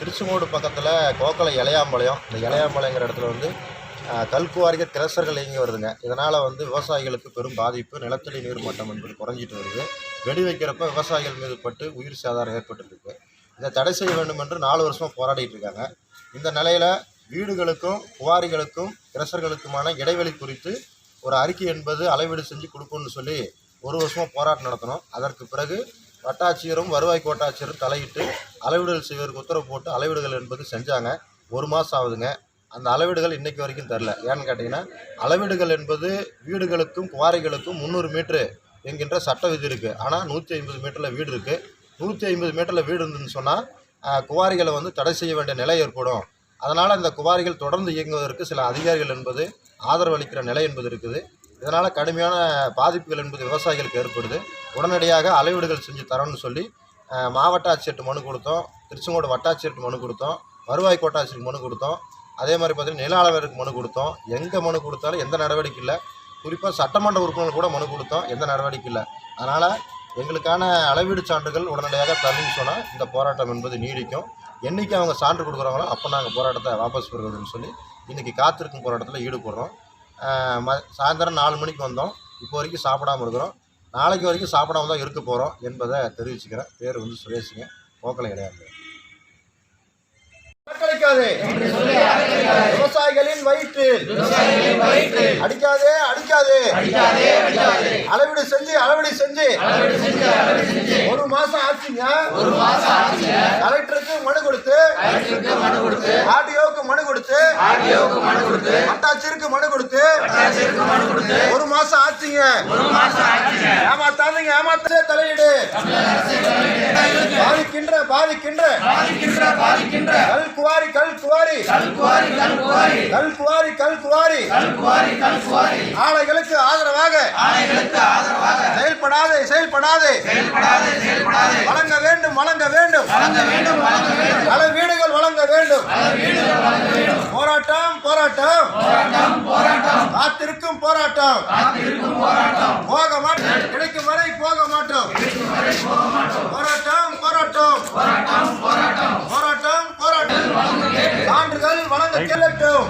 திருச்செங்கோடு பக்கத்தில் கோக்கலை இளையாம்பாளையம். இந்த இளையாம்பாளையங்கிற இடத்துல வந்து கல்குவாரிகள் கல்குவாரிக திரசர்கள் இயங்கி வருதுங்க. இதனால் வந்து விவசாயிகளுக்கு பெரும் பாதிப்பு நிலத்தடி நீர் மட்டம் என்பது குறைஞ்சிட்டு வருது. வெடி வைக்கிறப்ப விவசாயிகள் மீது பட்டு உயிர் சேதாரம் ஏற்பட்டுருக்கு. இதை தடை செய்ய வேண்டும் என்று நாலு வருஷமாக போராடிட்டு இருக்காங்க. இந்த நிலையில் வீடுகளுக்கும் குவாரிகளுக்கும் திரசர்களுக்குமான இடைவெளி குறித்து ஒரு அறிக்கை என்பது அளவீடு செஞ்சு கொடுக்கணும்னு சொல்லி ஒரு வருஷமாக போராட்டம் நடத்தணும். அதற்கு பிறகு வட்டாட்சியரும் வருவாய் கோட்டாட்சியரும் தலையிட்டு அளவீடுகள் செய்வதற்கு உத்தரவு போட்டு அளவீடுகள் என்பது செஞ்சாங்க. ஒரு மாதம் ஆகுதுங்க. அந்த அளவீடுகள் இன்றைக்கு வரைக்கும் தெரில ஏன்னு கேட்டிங்கன்னா அளவீடுகள் என்பது வீடுகளுக்கும் குவாரிகளுக்கும் முந்நூறு மீட்ரு என்கின்ற சட்ட விதி இருக்குது ஆனால் நூற்றி ஐம்பது மீட்டரில் வீடு இருக்குது நூற்றி ஐம்பது மீட்டரில் வீடு இருந்துன்னு சொன்னால் குவாரிகளை வந்து தடை செய்ய வேண்டிய நிலை ஏற்படும். அதனால் இந்த குவாரிகள் தொடர்ந்து இயங்குவதற்கு சில அதிகாரிகள் என்பது ஆதரவு அளிக்கிற நிலை என்பது இருக்குது. இதனால் கடுமையான பாதிப்புகள் என்பது விவசாயிகளுக்கு ஏற்படுது. உடனடியாக அளவீடுகள் செஞ்சு தரோன்னு சொல்லி மாவட்ட ஆட்சியர்கிட்ட மனு கொடுத்தோம். திருச்செங்கோடு வட்டாட்சியர்கிட்ட மனு கொடுத்தோம். வருவாய் கோட்டாட்சியருக்கு மனு கொடுத்தோம். அதே மாதிரி பார்த்தீங்கன்னா நில அளவருக்கு மனு கொடுத்தோம். எங்கே மனு கொடுத்தாலும் எந்த நடவடிக்கை இல்லை. குறிப்பாக சட்டமன்ற உறுப்பினர் கூட மனு கொடுத்தோம். எந்த நடவடிக்கை இல்லை. அதனால் எங்களுக்கான அளவீடு சான்றுகள் உடனடியாக தரணும்னு சொன்னால் இந்த போராட்டம் என்பது நீடிக்கும். என்னைக்கு அவங்க சான்று கொடுக்குறாங்களோ அப்போ நாங்கள் போராட்டத்தை வாபஸ் பெறுவதுன்னு சொல்லி இன்றைக்கி காத்திருக்கும் போராட்டத்தில் ஈடுபடுறோம். ம சாயந்தரம் நாலு மணிக்கு வந்தோம். இப்போ வரைக்கும் சாப்பிடாமல் இருக்கிறோம். நாளைக்கு வரைக்கும் சாப்பிடாம தான் இருக்க போகிறோம் என்பதை தெரிவிச்சுக்கிறேன். பேர் வந்து சுரேஷுங்க. போக்கலை கிடையாது. விவசாயிகளின் வயிற்றில் அடிக்காதே அடிக்காதே. அளவீடு செஞ்சு அளவீடு செஞ்சு. ஒரு மாசம் ஆச்சுங்க. கலெக்டருக்கு மனு கொடுத்து ஆர்டிஓக்கு மனு கொடுத்து வட்டாட்சியருக்கு மனு கொடுத்து ஒரு மாசம் ஆச்சுங்க. ஏமாத்தாதீங்க ஏமாத்தே தலையீடு. பாதிக்கின்ற பாதிக்கின்ற. கல் குவாரி கல் குவாரி. கல் குவாரி கல் குவாரி. ஆலைகளுக்கு ஆதரவாக. செயல்படாதே செயல்படாதே. வழங்க வேண்டும் வழங்க வேண்டும். பல வீடுகள் வழங்க வேண்டும் போராட்டம். போராட்டம் காத்திருக்கும் போராட்டம். போக மாட்டோம். கிடைக்கும் வரை போக மாட்டோம். போராட்டம் போராட்டம். போராட்டம் போராட்டம். சான்றுகள் வழங்க செல்லட்டும்.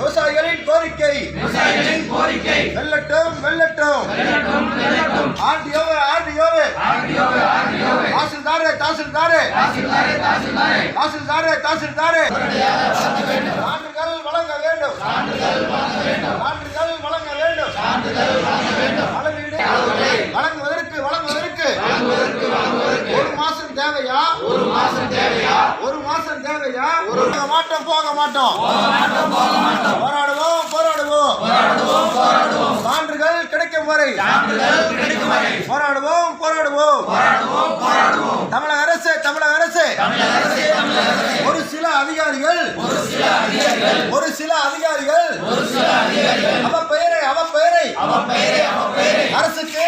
விவசாயிகளின் கோரிக்கை. வெல்லட்டும் வெல்லட்டும். ஆர்டிஓவே ஆர்டிஓவே தாசில்தாரே. தாசில்தாரே தாசில்தாரே. தாசில்தாரே சான்றுகள் வழங்க வேண்டும். சான்றுகள் வழங்க வேண்டும். அளவீடு வழங்குவதற்கு வழங்குவதற்கு. ஒரு மாசம் தேவையா? ஒரு மாசம் தேவையா? ஒரு மாசம் தேவையா ஒரு மாட்டோம் போக மாட்டோம். போராடுவோம் போராடுவோம். சான்றுகள் கிடைக்கும் வரை. போராடுவோம் போராடுவோம். சில அதிகாரிகள். அவ பெயரை அவ பெயரை. அரசுக்கு